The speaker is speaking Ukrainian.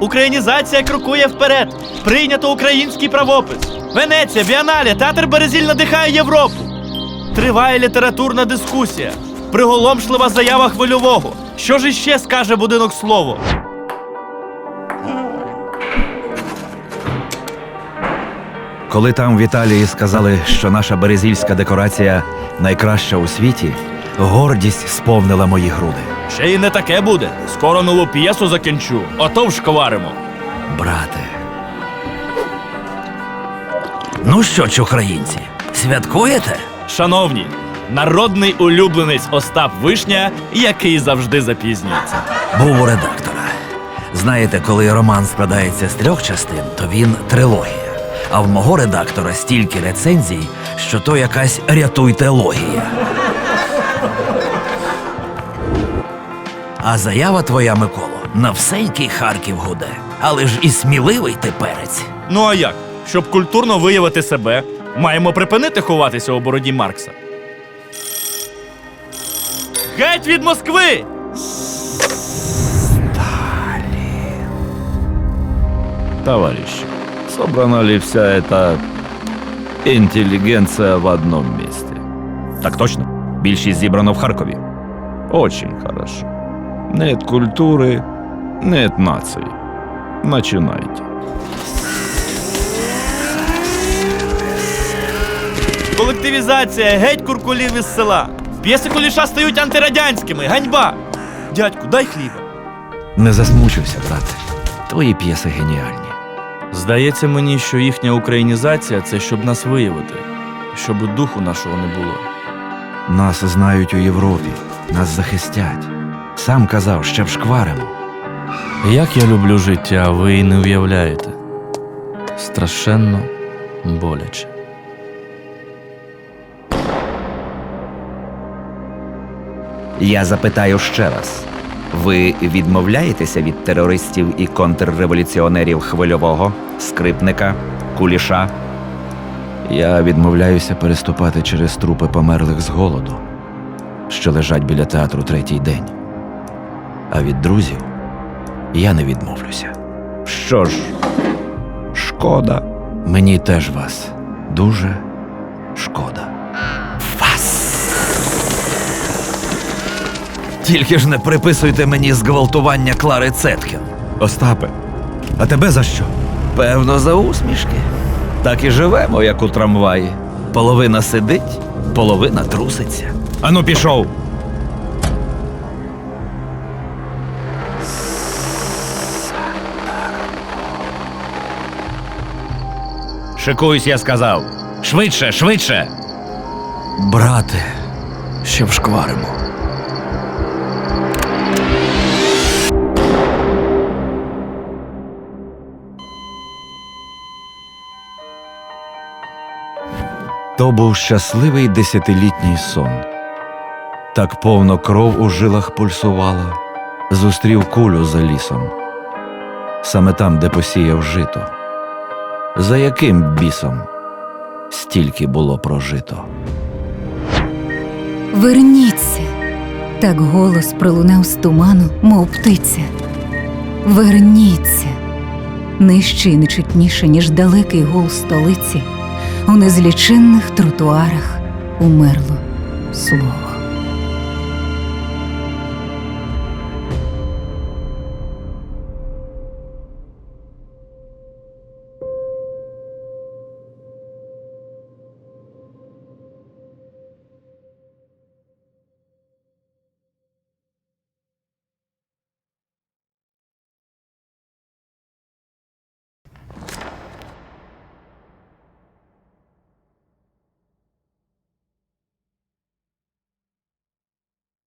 Українізація крокує вперед. Прийнято український правопис. Венеція, Біанале, театр Березіль надихає Європу. Триває літературна дискусія. Приголомшлива заява хвильового. Що ж іще скаже будинок слово? Коли там в Італії сказали, що наша березільська декорація найкраща у світі, гордість сповнила мої груди. Ще й не таке буде. Скоро нову п'єсу закінчу, ото вшковаримо. Брате. Ну що ж, українці, святкуєте? Шановні, народний улюбленець Остап Вишня, який завжди запізнюється. Був у редактора. Знаєте, коли роман складається з трьох частин, то він трилогія. А в мого редактора стільки рецензій, що то якась рятуйте логія. А заява твоя, Миколо, на всенький Харків гуде. Але ж і сміливий ти перець. Ну а як? Щоб культурно виявити себе, маємо припинити ховатися у бороді Маркса. Геть від Москви! Товарищи, собрана ли вся эта интеллигенция в одном месте? Так точно. Більшість зібрано в Харкові. Очень хорошо. Нет культуры, нет нации. Начинайте. Колективізація, геть куркулів із села. П'єси куліша стають антирадянськими. Ганьба! Дядьку, дай хліба. Не засмучуйся, брате. Твої п'єси геніальні. Здається мені, що їхня українізація це щоб нас виявити, щоб духу нашого не було. Нас знають у Європі, нас захистять. Сам казав, ще вшкваримо. Як я люблю життя, ви і не уявляєте. Страшенно боляче. Я запитаю ще раз: ви відмовляєтеся від терористів і контрреволюціонерів хвильового, скрипника, куліша? Я відмовляюся переступати через трупи померлих з голоду, що лежать біля театру третій день. А від друзів я не відмовлюся. Що ж, шкода. Мені теж вас дуже шкода. Тільки ж не приписуйте мені зґвалтування Клари Цеткін. Остапе, а тебе за що? Певно, за усмішки. Так і живемо, як у трамваї. Половина сидить, половина труситься. Ану, пішов. Шикуюсь, я сказав. Швидше, швидше. Брате, ще вшкваримо. То був щасливий десятилітній сон. Так повно кров у жилах пульсувала, зустрів кулю за лісом, саме там, де посіяв жито. За яким бісом стільки було прожито? Верніться. Так голос пролунав з туману, мов птиця. Верніться. Нижче і нечутніше, ніж далекий гул столиці, у незліченних тротуарах умерло слово.